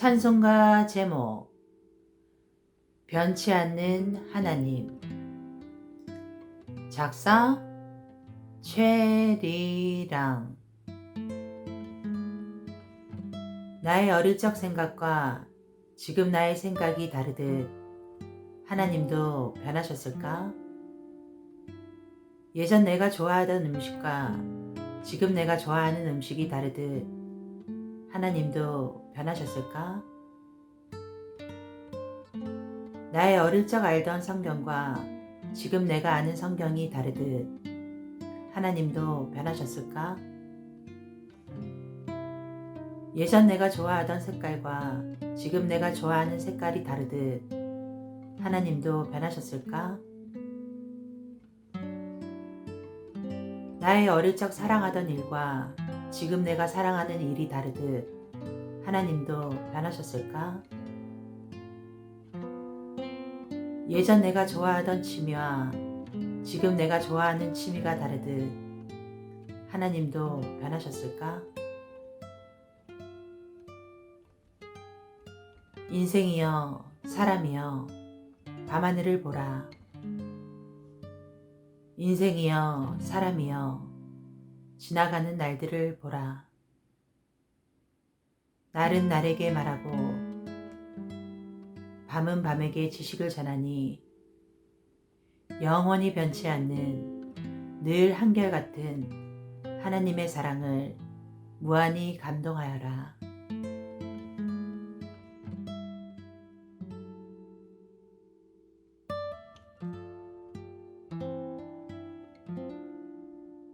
찬송가 제목 변치 않는 하나님 작사 최리랑 나의 어릴 적 생각과 지금 나의 생각이 다르듯 하나님도 변하셨을까? 예전 내가 좋아하던 음식과 지금 내가 좋아하는 음식이 다르듯 하나님도 변하셨을까? 나의 어릴 적 알던 성경과 지금 내가 아는 성경이 다르듯 하나님도 변하셨을까? 예전 내가 좋아하던 색깔과 지금 내가 좋아하는 색깔이 다르듯 하나님도 변하셨을까? 나의 어릴 적 사랑하던 일과 지금 내가 사랑하는 일이 다르듯 하나님도 변하셨을까? 예전 내가 좋아하던 취미와 지금 내가 좋아하는 취미가 다르듯 하나님도 변하셨을까? 인생이여 사람이여 밤하늘을 보라 인생이여 사람이여 지나가는 날들을 보라. 날은 날에게 말하고 밤은 밤에게 지식을 전하니 영원히 변치 않는 늘 한결같은 하나님의 사랑을 무한히 감동하여라.